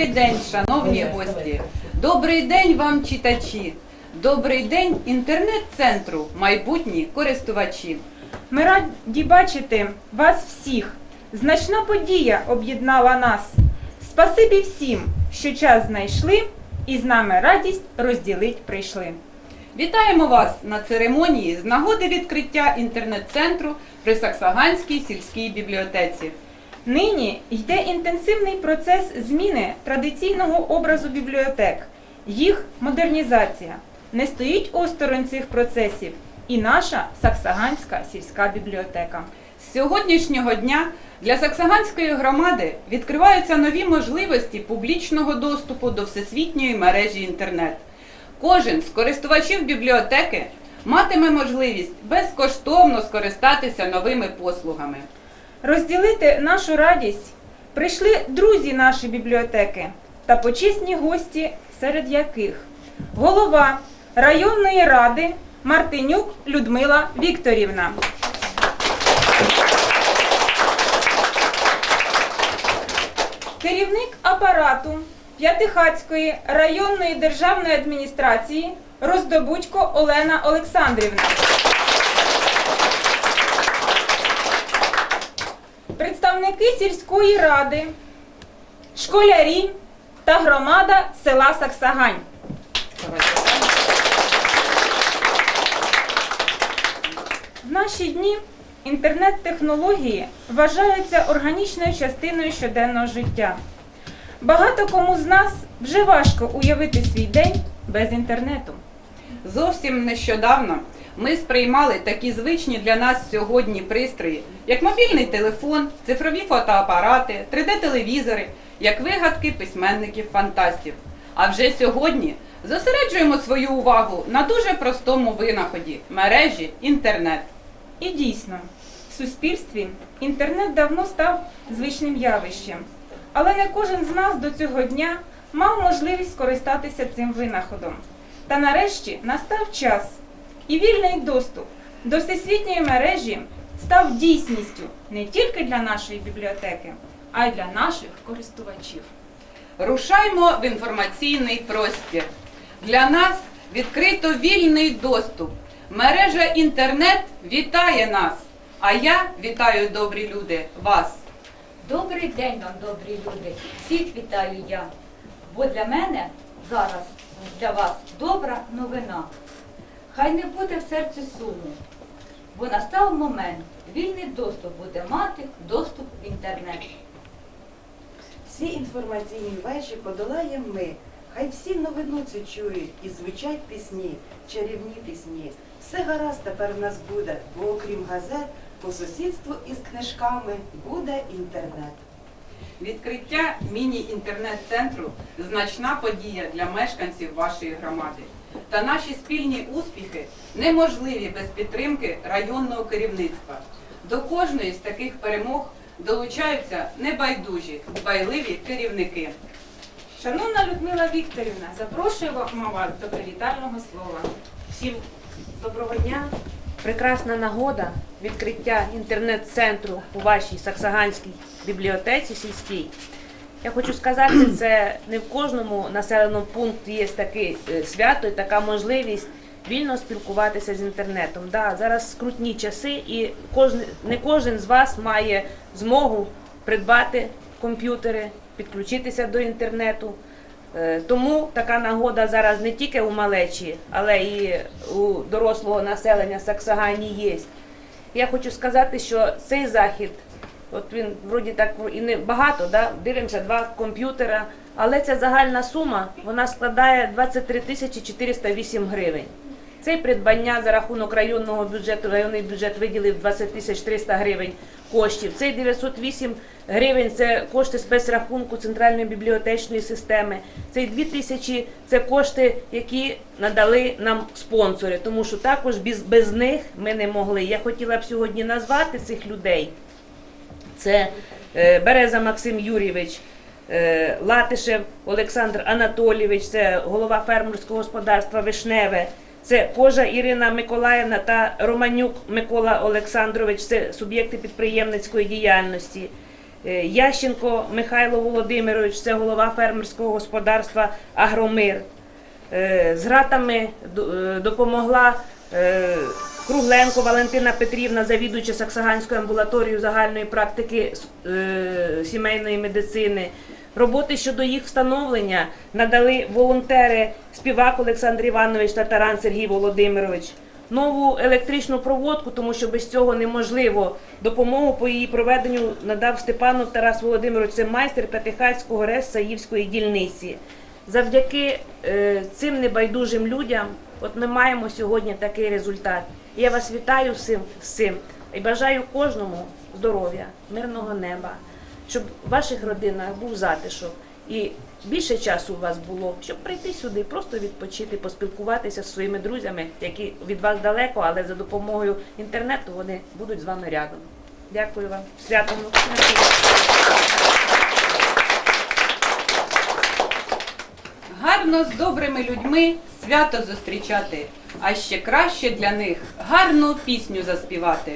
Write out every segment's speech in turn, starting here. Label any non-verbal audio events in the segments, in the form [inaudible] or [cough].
Добрий день, шановні гості. Добрий день вам, читачі. Добрий день інтернет-центру, майбутні користувачі. Ми раді бачити вас всіх. Значна подія об'єднала нас. Спасибі всім, що час знайшли і з нами радість розділить прийшли. Вітаємо вас на церемонії з нагоди відкриття інтернет-центру при Саксаганській сільській бібліотеці. Нині йде інтенсивний процес зміни традиційного образу бібліотек, їх модернізація. Не стоїть осторонь цих процесів і наша Саксаганська сільська бібліотека. З сьогоднішнього дня для Саксаганської громади відкриваються нові можливості публічного доступу до всесвітньої мережі інтернет. Кожен з користувачів бібліотеки матиме можливість безкоштовно скористатися новими послугами. Розділити нашу радість прийшли друзі нашої бібліотеки та почесні гості, серед яких голова районної ради Мартинюк Людмила Вікторівна. Керівник апарату П'ятихацької районної державної адміністрації Роздобудько Олена Олександрівна. Представники сільської ради, школярі та громада села Саксагань. В наші дні інтернет-технології вважаються органічною частиною щоденного життя. Багато кому з нас вже важко уявити свій день без інтернету. Зовсім нещодавно ми сприймали такі звичні для нас сьогодні пристрої, як мобільний телефон, цифрові фотоапарати, 3D-телевізори, як вигадки письменників-фантастів. А вже сьогодні зосереджуємо свою увагу на дуже простому винаході мережі інтернет. І дійсно, в суспільстві інтернет давно став звичним явищем, але не кожен з нас до цього дня мав можливість скористатися цим винаходом. Та нарешті настав час, і вільний доступ до всесвітньої мережі став дійсністю не тільки для нашої бібліотеки, а й для наших користувачів. Рушаймо в інформаційний простір. Для нас відкрито вільний доступ. Мережа інтернет вітає нас. А я вітаю, добрі люди, вас. Добрий день вам, добрі люди. Всіх вітаю я. Бо для мене зараз для вас добра новина. Хай не буде в серці суму, бо настав момент, вільний доступ буде мати доступ в інтернет. Всі інформаційні вежі подолаємо ми. Хай всі новину цю чують і звучать пісні, чарівні пісні. Все гаразд тепер в нас буде, бо окрім газет, по сусідству із книжками буде інтернет. Відкриття міні-інтернет-центру значна подія для мешканців вашої громади. Та наші спільні успіхи неможливі без підтримки районного керівництва. До кожної з таких перемог долучаються небайдужі, дбайливі керівники. Шановна Людмила Вікторівна, запрошуємо вас до привітального слова. Всім доброго дня. Прекрасна нагода відкриття інтернет-центру у вашій Саксаганській бібліотеці сільській. Я хочу сказати, це не в кожному населеному пункті є таке е, свято і така можливість вільно спілкуватися з інтернетом. Да, зараз скрутні часи, і кожен, не кожен з вас має змогу придбати комп'ютери, підключитися до інтернету. Е, Тому така нагода зараз не тільки у малечі, але і у дорослого населення Саксагані є. Я хочу сказати, що цей захід, от він вроді так і не багато, да? дивимося два комп'ютера, але ця загальна сума вона складає 23 тисячі 408 гривень. Це придбання за рахунок районного бюджету, районний бюджет виділив 20 тисяч 300 гривень коштів. Цей 908 гривень це кошти спецрахунку центральної бібліотечної системи. Цей 2 тисячі це кошти, які надали нам спонсори, тому що також без, без них ми не могли. Я хотіла б сьогодні назвати цих людей. Це е, Береза Максим Юрійович, е, Латишев Олександр Анатолійович, це голова фермерського господарства Вишневе, це Кожа Ірина Миколаївна та Романюк Микола Олександрович, це суб'єкти підприємницької діяльності. Е, Ященко Михайло Володимирович, це голова фермерського господарства Агромир. З гратами допомогла Кругленко Валентина Петрівна, завідуюча Саксаганською амбулаторією загальної практики е, сімейної медицини. Роботи щодо їх встановлення надали волонтери співак Олександр Іванович та Таран Сергій Володимирович. Нову електричну проводку, тому що без цього неможливо. Допомогу по її проведенню надав Степанов Тарас Володимирович, це майстер П'ятихатського РЕС Саївської дільниці. Завдяки е, цим небайдужим людям, от ми маємо сьогодні такий результат. Я вас вітаю всім з і бажаю кожному здоров'я, мирного неба, щоб в ваших родинах був затишок і більше часу у вас було, щоб прийти сюди, просто відпочити, поспілкуватися зі своїми друзями, які від вас далеко, але за допомогою інтернету вони будуть з вами рядом. Дякую вам. Святом. Гарно з добрими людьми свято зустрічати, а ще краще для них гарну пісню заспівати.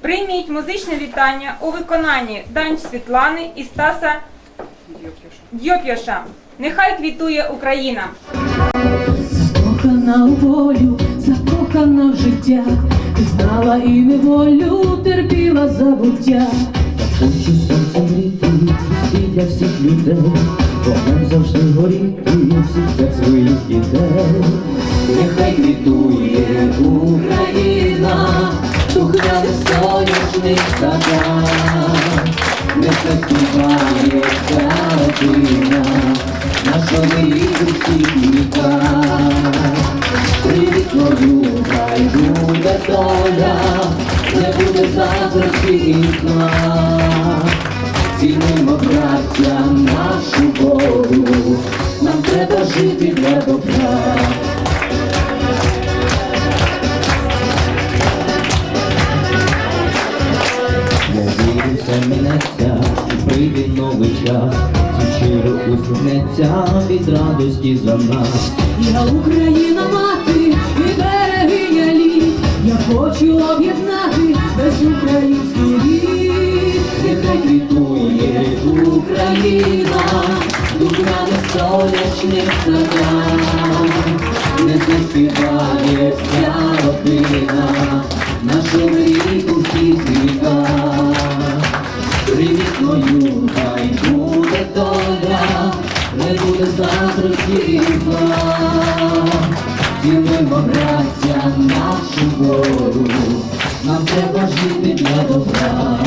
Прийміть музичне вітання у виконанні Данч Світлани і Стаса Дьоп'яша. Нехай квітує Україна. Закохана у волю, закохана в життя, ти знала і неволю, терпіла забуття. Хочу сонцем гріти, для всіх людей, вогнем завжди горіти в серцях своїх дітей. Нехай квітує Україна, духляне сонячний садах, нехай співає вся родина, наша рідну всіх віках. Привітною хай буде доля, не буде заздрості і зла. Цінуємо, браття, нашу волю, нам треба жити для добра. Я вірю, все минеться, прийде новий час, щиро усміхнеться від радості за нас. Я Україна мати і берегиня літ, я хочу об'єднати весь український Україна, духляне сонячних садах, нехай співає вся родина, нашу мрію всіх віках. Привітною хай буде доля, не буде і зла. Цінуємо, браття, нашу волю, нам треба жити для добра.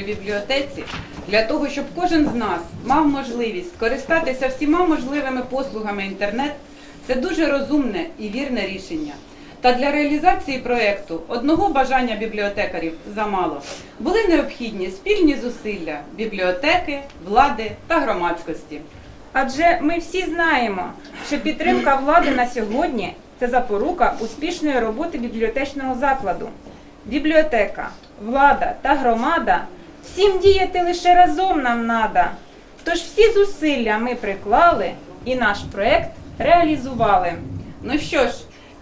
При бібліотеці для того, щоб кожен з нас мав можливість скористатися всіма можливими послугами інтернет, це дуже розумне і вірне рішення. Та для реалізації проєкту одного бажання бібліотекарів замало. Були необхідні спільні зусилля бібліотеки, влади та громадськості. Адже ми всі знаємо, що підтримка влади на сьогодні це запорука успішної роботи бібліотечного закладу. Бібліотека, влада та громада всім діяти лише разом нам надо. Тож всі зусилля ми приклали і наш проект реалізували. Ну що ж,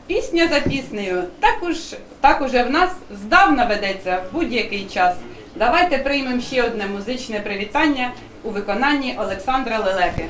пісня за піснею також, так уже в нас здавна ведеться в будь-який час. Давайте приймемо ще одне музичне привітання у виконанні Олександра Лелеки.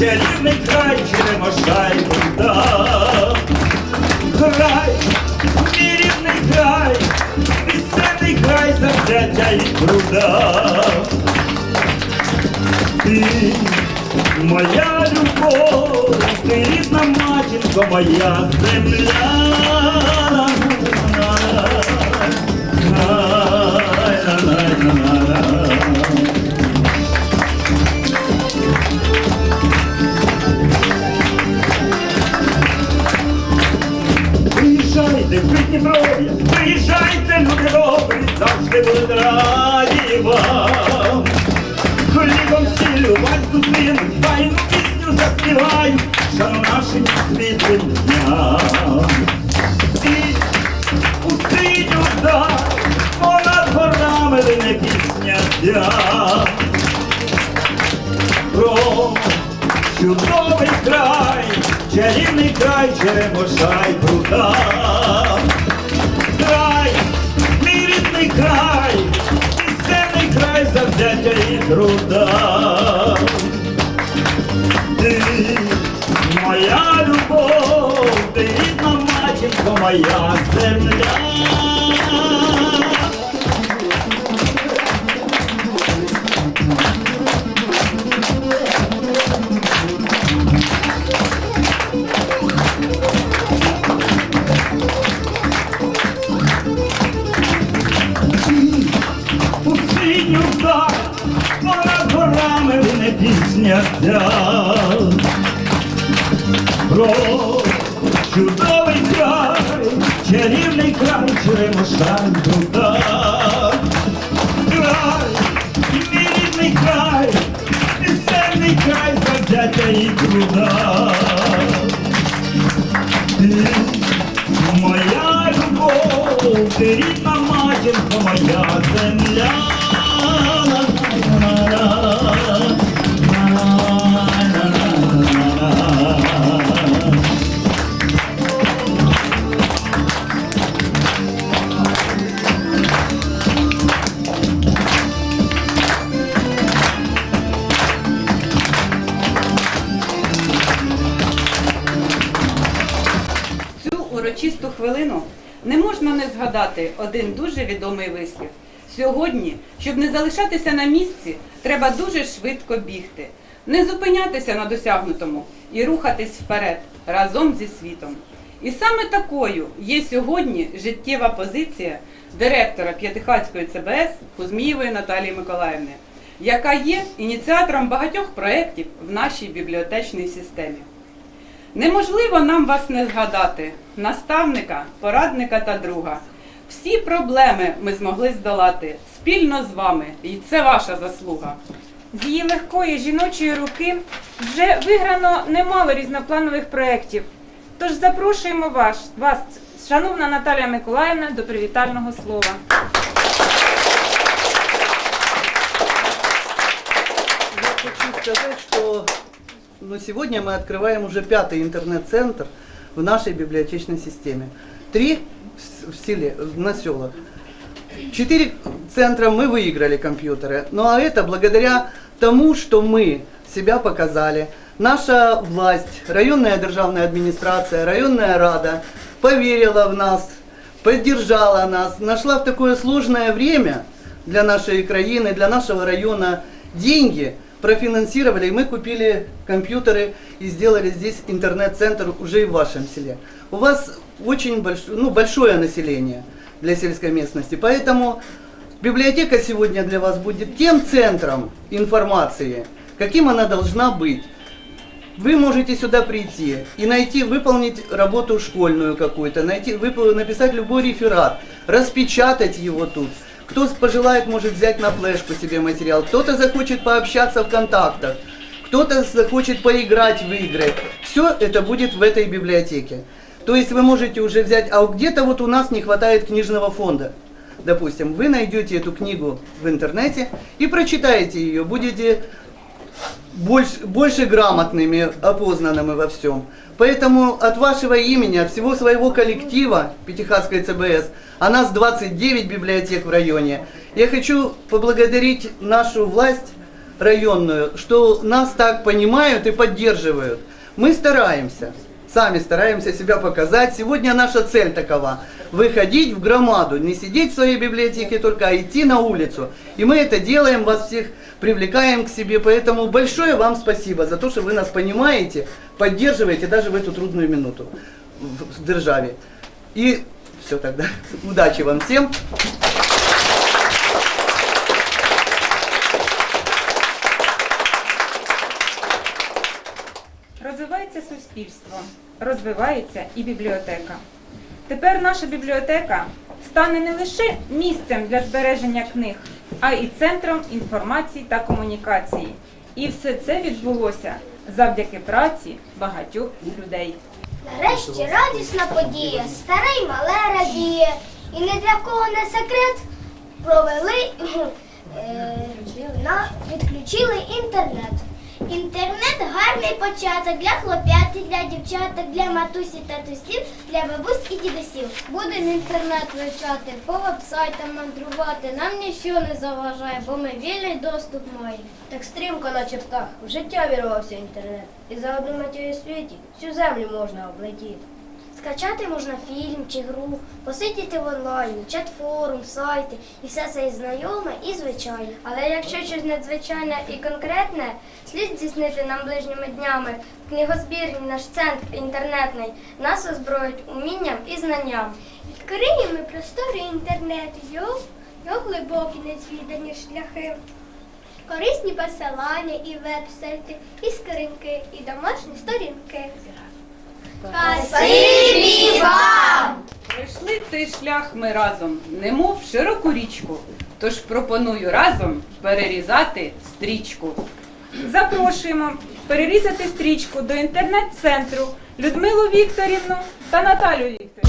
Чарівний край, черемошай вода. Край, мій рідний край, пісенний край завзяття і труда. Ти моя любов, ти рідна матінко, моя земля. Приїжджайте в Придніпров'я, приїжджайте, люди добрі, завжди будуть раді вам. Хлібом сіллю вас зустрінуть, файну пісню заспівають, шану нашим світлим дням. І у синю даль, понад горами лине пісня ця. Про чудовий край, чарівний край, черемошай пруда. Край, мій рідний край, пісенний край завзяття і труда. Ти моя любов, ти рідна матінко, моя земля. Черемошай труда. Згадати один дуже відомий вислів. Сьогодні, щоб не залишатися на місці, треба дуже швидко бігти, не зупинятися на досягнутому і рухатись вперед разом зі світом. І саме такою є сьогодні життєва позиція директора П'ятихацької ЦБС Кузмієвої Наталії Миколаївни, яка є ініціатором багатьох проєктів в нашій бібліотечній системі. Неможливо нам вас не згадати, наставника, порадника та друга. Всі проблеми ми змогли здолати спільно з вами, і це ваша заслуга. З її легкої жіночої руки вже виграно немало різнопланових проєктів. Тож запрошуємо вас, вас, шановна Наталія Миколаївна, до привітального слова. Я хочу сказать, что ну, сегодня мы открываем уже пятый интернет-центр в нашей библиотечной системе. Три в селе, на селах. Четыре центра мы выиграли компьютеры. Ну а это благодаря тому, что мы себя показали. Наша власть, районная державная администрация, районная рада поверила в нас, поддержала нас, нашла в такое сложное время для нашей краины, для нашего района деньги, профинансировали, и мы купили компьютеры и сделали здесь интернет-центр уже и в вашем селе. У вас очень большое, ну, большое население для сельской местности, поэтому библиотека сегодня для вас будет тем центром информации, каким она должна быть. Вы можете сюда прийти и найти, выполнить работу школьную какую-то, найти, выпол- написать любой реферат, распечатать его тут. Кто пожелает, может взять на флешку себе материал. Кто-то захочет пообщаться в контактах, кто-то захочет поиграть в игры. Все это будет в этой библиотеке. То есть вы можете уже взять, а где-то вот у нас не хватает книжного фонда. допустим, вы найдете эту книгу в интернете и прочитаете ее, будете больше, больше грамотными, опознанными во всем. Поэтому от вашего имени, от всего своего коллектива Пятихатской ЦБС, а нас 29 библиотек в районе, я хочу поблагодарить нашу власть районную, что нас так понимают и поддерживают. Мы стараемся, сами стараемся себя показать. Сегодня наша цель такова – выходить в громаду, не сидеть в своей библиотеке только, а идти на улицу. И мы это делаем, вас всех привлекаем к себе. Поэтому большое вам спасибо за то, что вы нас понимаете, поддерживаете даже в эту трудную минуту в в державе. И все тогда. [laughs] Удачи вам всем. Розвивається суспільство, розвивається і бібліотека. Тепер наша бібліотека стане не лише місцем для збереження книг, а і центром інформації та комунікації. І все це відбулося завдяки праці багатьох людей. Нарешті радісна подія, старе й мале радіє. І не для кого не секрет провели [laughs] е, на відключили інтернет. Інтернет гарний початок для хлоп'ят, і для дівчаток, для матусі та тусів, для бабусь і дідусів. Будемо інтернет вивчати, по вебсайтам мандрувати. Нам нічого не заважає, бо ми вільний доступ маємо. Так стрімко, на птах, в життя вірвався інтернет. І за одну матію світі всю землю можна облетіти. Скачати можна фільм чи гру, посидіти в онлайні, чат-форум, сайти, і все це і знайоме, і звичайне. Але якщо щось надзвичайне і конкретне, слід здійснити нам ближніми днями в книгозбірні наш центр інтернетний нас озброїть умінням і знанням. Відкриємо простори інтернету, його, його глибокі незвідані шляхи. Корисні посилання і веб-сайти, і скриньки, і домашні сторінки. Спасибі вам! Пройшли цей шлях ми разом, немов широку річку. Тож пропоную разом перерізати стрічку. Запрошуємо перерізати стрічку до інтернет-центру Людмилу Вікторівну та Наталю Вікторівну.